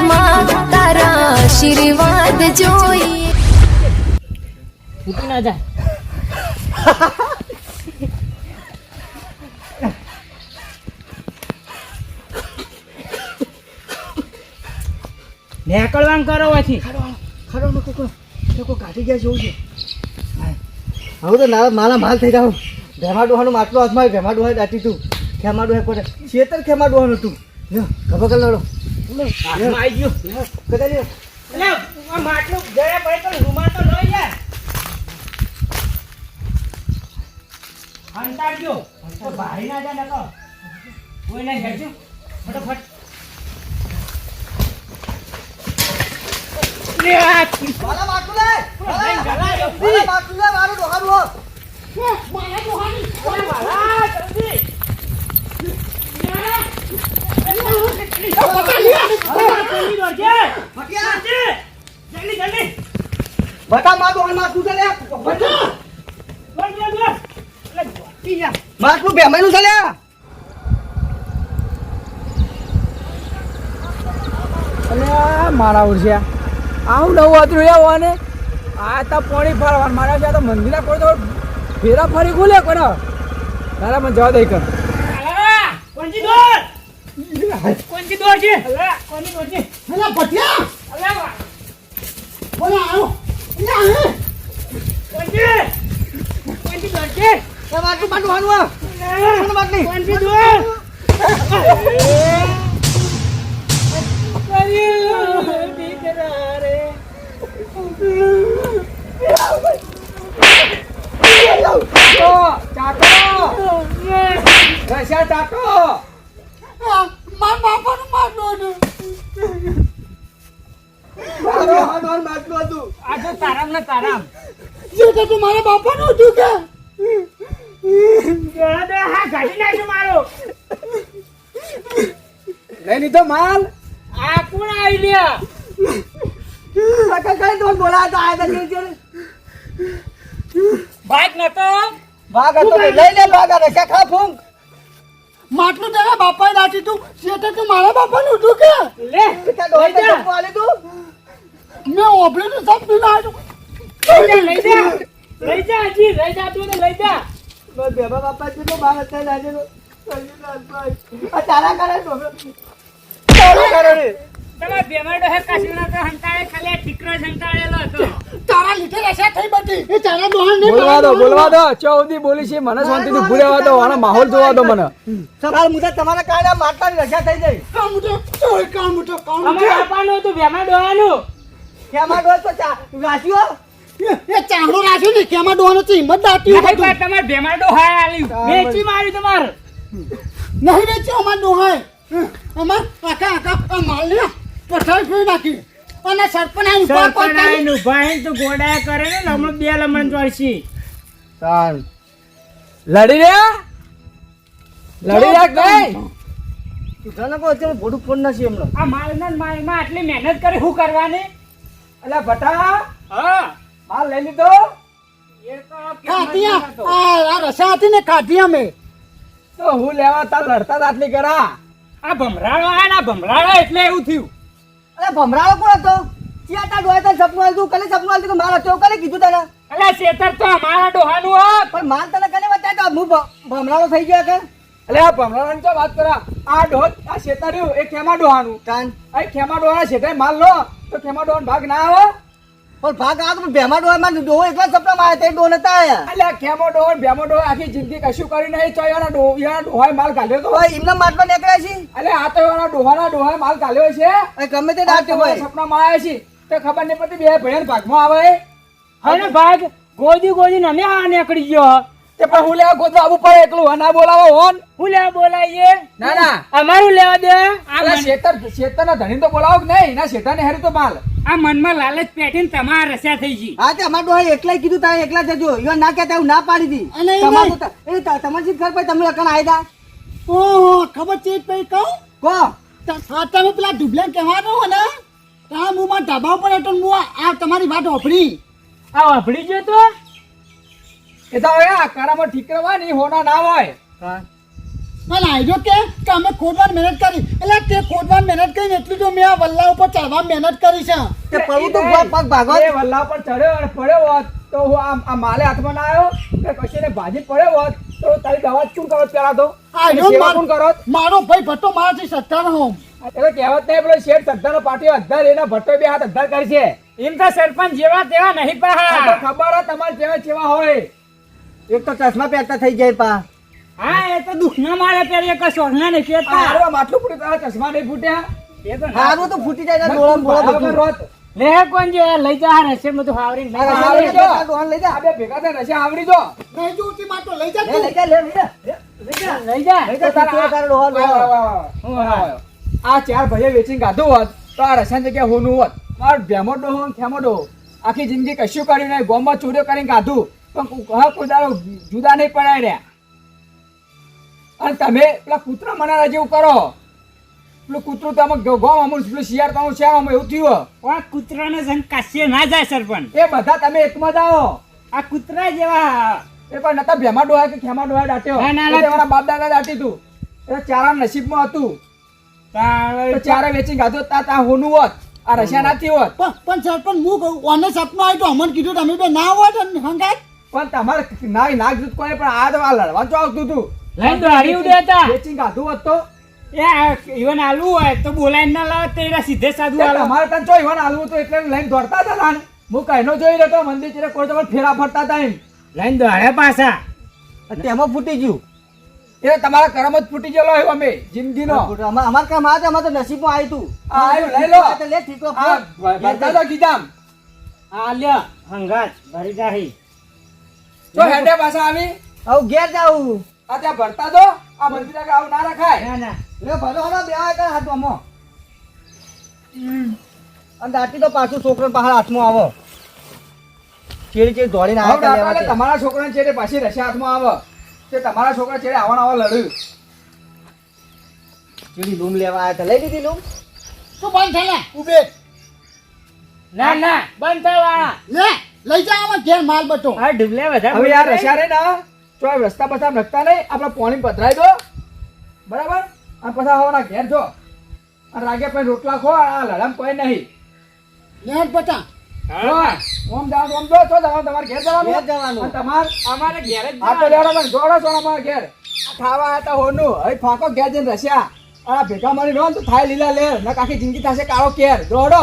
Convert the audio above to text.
મારી માં તારા આશીર્વાદ જોઈએ. ફૂટી ના જાય. નેકળવાનું કરો પછી ખરો લોકો લોકો કાઢી ગયા જેવું છે. હવે તો ના મારા માલ થઈ જાવ ભેમા ડોહાનું માટલું હાથમાં ભેમા ડોહા દાટી તું. ખેમા ડોહા કોને? છેતર ખેમા ડોહાનું તું ખબર કર લડો. માટલું જરા પડે તો રૂમાલ તો લઈ જાય હંતાડજો તો ભારી ફટાફટ. જલ્દી દોડજે. જલ્દી, જલ્દી. છે લે. બટા. દોડ, દોડ, દોડ. ભેમાનું છે લે. અલ્યા મારા ઉડશે આવું નવું હતું રે વાને. આ તો પોણી ફરવા મારા ત્યાં તો મંદિર કોઈ તો ફેરા ફરી ખુલે કરો તારા મને જવા દઈ કર કોણજી છે. અલા, કોની દોડ છે. અલા, વા. કોણજી. કોણજી દોડ છે. એ માટલું માટલું હાનું હો. અલા, માટલી. કોણજી દોડ. અરે, દીકરા રે. ચાકો ચાકો રશિયા ચાકો મારું હતું તો તારામ ને તારામ ગળા લઈ લીધો માલ? આ કોણ આવી લ્યા? કાકા કઈ તો બોલાતા આયા તા જોડે બાઈક નતો. ભાગ હતો ને, લઈ લે ભાગ આ રસ્યા ખા ફૂંક. માટલું તારા બાપાએ દાટી તું. શેઠે તું મારા બાપાનું ઉઠું કે? લે લઈ જા. ચપ્પુ તું? મેં ઓભળ્યું તું સબ પીને આવ્યો લઈ જા લઈ જા. લઈ હજી લઈ જા તું લઈ જા. બેબા બાપા જેટલો ભાગ હતા લાજે તો આ તારા કરે ડોહા તારા કરે. રે તમારા બેમાડો હે કાશીના તો હંતાળે ખાલી ઠીકરો જ હતો. તારા લીધે રસા થઈ બધી. એ તારા દોહન નહીં બોલવા દો બોલવા દો. ચૌદી બોલી છે મને શાંતિથી ભૂલેવા દો આનો માહોલ જોવા દો મને. સવાલ મુદત તમારા કારણે માટલાની રજા થઈ જાય કામ ચોય કામ ઉઠો કામ અમારા બાપાનું હતું બેમાડોવાનું કેમાં ડોહ તો ચા એ ચાંદો રાખ્યો ને કેમાં દોહન છે હિંમત દાટી નહીં પણ તમારે બેમાર ડોહાય આલ્યું વેચી માર્યું તમારે? નહીં વેચ્યો અમાર ડોહાય અમાર આખા આખા આ માલ લે પથાર ફેરી નાખી. અને સરપંચ આ ઊભા સરપણાઈ ઉભાઈ તું ગોડાયા કરે ને હમણાં બે લમણ ચોરસી તાન લડી રહ્યા? લડી રહ્યા ભાઈ કહો છે ભોડું ફોન નથી હમણાં. આ માલના ને માલમાં આટલી મહેનત કરી શું કરવાની? એટલે ભટા હા. માલ લઈ લીધો? એ તો કેમ ખાધી નથી થતો. આ આ રસા હતી ને ખાધી અમે. તો હું લેવા તાર લડતા દાટલી કરા આ ભમરાળો આ ના ભમરાળો એટલે એવું થયું. અરે ભમરાળો કોણ હતો? ક્યાં તાર ડોહા તાર સપનું આલ્યું કે માર કને કીધું તને? અલા શેતર તો અમારા ડોહાનું હોત પણ માર તને કને બતાવ્યો તો હું ભમરાળો થઈ ગયો કે? એટલે આ ભમરાવાની તો વાત કરા. આ ડોહ આ શેતાર્યું એ ખેમા ડોહાનું. કાન આ ખેમા ડોહાના માલ લો. તો ખેમા ડોહાનો ભાગ ના આવે. પણ ભાગ આ તો ભેમા ડોહા માં ડોહો એકલા સપનામાં આવ્યા તે ડોહ નતા આયા એટલે કેમો ખેમો ડોહો ભેમો ડોહો આખી જિંદગી કશું કરી નહીં તો એના ડોહ એના ડોહાએ માલ કાઢ્યો તો. તો એમના માટમાં નીકળ્યા છે એટલે આ તો એના ડોહાના ડોહાએ માલ કાઢ્યો છે. ગમે તે દાટ્યો હોય. સપનામાં આયા છે તો ખબર નહીં પડતી બે ભયન ભાગમાં આવે. હવે ભાગ ગોદી ગોદી ને આ નીકળી ગયો. તે પણ હું લેવા ગોદવા આવું પડે એકલું ના બોલાવો હોન. હું લેવા બોલાઈએ ના ના. અમારું લેવા દે. આ અલા શેતર શેતરના ધણી તો બોલાવો કે નહીં? ના શેતાને હેરી તો માલ. આ મનમાં લાલચ પેટીને તમારા રસ્યા થઈ ગઈ. હા તે અમાર ડોહે એકલા કીધું તારે એકલા જજો. યો ના કહેતા હું ના પાડી દી. અને એ તમારું એ ત- તમારી શી ખબર પડી? તમે અકણ આયદા. ઓહો ખબર છે પે કહું? કો? ત- તમે પેલા ડુબલા કહેવાનો હો ને ત્યાં હું માં ધાબા ઉપર હતો ને હું આ- તમારી વાત ઓફડી આ ઓફડી જો તો? એ તો હવે આ કારામાં ઠીકરવા નહીં હોના ના હોય. અને આઈજો કે કે અમે ખોદવાની મહેનત કરી. એટલે તે ખોદવાની મહેનત કરીને એટલું તો મેં આ વલ્લા ઉપર ચડવા મહેનત કરી છે. તે પડવું તો પગ ભાગવા એ વલ્લા ઉપર ચડ્યો અને પડ્યો હોત તો હું આ આ માલે હાથમાં ના આવ્યો કે એને ભાજી પડ્યો હોત તો તારી દવા ચૂન કરો પેલા તો? એની સેવા કોણ મારો ભાઈ ભટ્ટો મારાથી સત્તાર હોમ એટલે કહેવત નહીં પેલો શેઠ સદ્ધાનો પાટીઓ અધ્ધાર એના ભટ્ટો બે હાથ અધ્ધાર કરી છે. એમ તો સરપંચ જેવા તેવા નહીં પા ખબર હોય તમારે જેવા જેવા હોય. એક તો ચશ્મા પહેરતા થઈ જાય પા. હા એ તો દુઃખના મારે પેલી એક સોના નહીં આ કેતા હારવા માટલું પૂરું તારા ચશ્મા નહીં ફૂટ્યા એ તો હારું તો ફૂટી. જાય ને ડોળા બોળા બધું. રોત. લે કોણ જે લઈ જા રસે બધું હાવરીને. લઈ આ જા. જા, ડોહાને લઈ જા. આ ભેગા થા રસે આવડી દો નહીં જો ઉતી માટો લઈ જા તું. લઈ જા, લે, લઈ જા. લઈ જા. લઈ જા લઈ તારા ડોહા, ડોહા. હું હા. આ ચાર ભાઈએ વેચીને ગાધો હોત તો આ રસાન જગ્યા હોનું હોત. મારો ભેમો ડોહો ને ખેમો ડોહો આખી જિંદગી કશું કર્યું નહીં ગોમમાં ચોરીઓ કરીને ગાધું. પણ હા કોઈ જુદા નહીં પડાય રહ્યા. અને તમે પેલા કૂતરા મનારા જેવું કરો. પેલું કૂતરું તો આમાં ગોમ અમુલ પેલું શિયાર તો શિયાળામાં એવું થયું પણ કૂતરાને સંગ કાશ્ય ના જાય સરપંચ. એ બધા તમે એકમાં જ આવો આ કૂતરા જેવા એ પણ નતા ભેમા ડોહા કે ખેમા ડોહા દાટ્યો? ના, ના, ના. એ તો મારા બાપ દાદા દાટી તું. એ ચારા નસીબમાં હતું. ચારે વેચી ગાધો તા તા હોનું હોત. આ રશિયા નાથી હોત. પણ સરપંચ હું કહું ઓને સપનું આવ્યું તો અમને કીધું તમે બે ના હોત તો પણ તમારે ના ના જૂથ કોઈ પણ આ તો આ લડવા તો આવતું હતું લઈને દોડી ઉડ્યા હતા. વેચી ગાધું હોત તો. એ ઈવન આલુ હોય તો બોલાઈને ના લાવે તો સીધે સાધુ તે આલો. અમારે ત્યાં જો ઈવન આલવું હતું એટલે લઈને દોડતા હતા તાણ. હું કહીનો જોઈ રહ્યો તો મંદિર ચીરે કોઈ તમારે ફેરા ફરતા હતા એમ. લઈને દોડ્યા પાછા. તેમાં ફૂટી ગયું. એ તમારા કરમ જ ફૂટી ગયેલો હોય અમે જિંદગીનો. અમાર અમાર કામ આ અમાર તો નસીબમાં આવ્યું તું. આવ્યું, લઈ લો. આ લે ઠીકો ભરતા તો ગીધામ આ લ્યો હંગાજ ભરી જાહી. જો હેડે પાછા આવી. હવે ઘેર જાવું આ ત્યાં ભરતા દો. આ મંદિર આગળ આવું ના રખાય. ના ના. લે ભરો હલો બે આ કર હાથમાં અને દાટી તો પાછું છોકરો બહાર હાથમાં આવો. ચેડી ચેડી દોડીને આવે તમારા છોકરાને ચેડે પાછી રશિયા હાથમાં આવે. તે તમારા છોકરા છેડે આવવાનું આવવા લડ્યું. ચેડી લૂમ લેવા આવ્યા હતા? લઈ લીધી લૂમ? તું બંધ થઈ ઉભે. ના ના. બંધ થવા લે લઈ જા આમાં ઘેર માલ બટો હા ડુબલે વધારે હવે યાર રશિયા રે ના. તો આ રસ્તા બસ્તા નખતા નહીં આપણે પોણી પધરાઈ દો. બરાબર? અને પછી આવવાના ઘેર જો. અને રાગે પછી રોટલા ખો આ લડામ કોઈ નહીં. લેટ પચા ઓમ જાવ ઓમ જો તો તમારે તમારે ઘેર જવાનું. ઘેર જવાનું. અને તમાર અમારે ઘેર જ આ તો જોડો છો ને ઘેર. આ ખાવા હતા હોનું. હવે ફાંકો ઘેર જઈને રસ્યા. આ ભેગા મળી રહો ને તો થાય લીલા લેર. ને આખી જિંદગી થશે કાળો કેર. જોડો.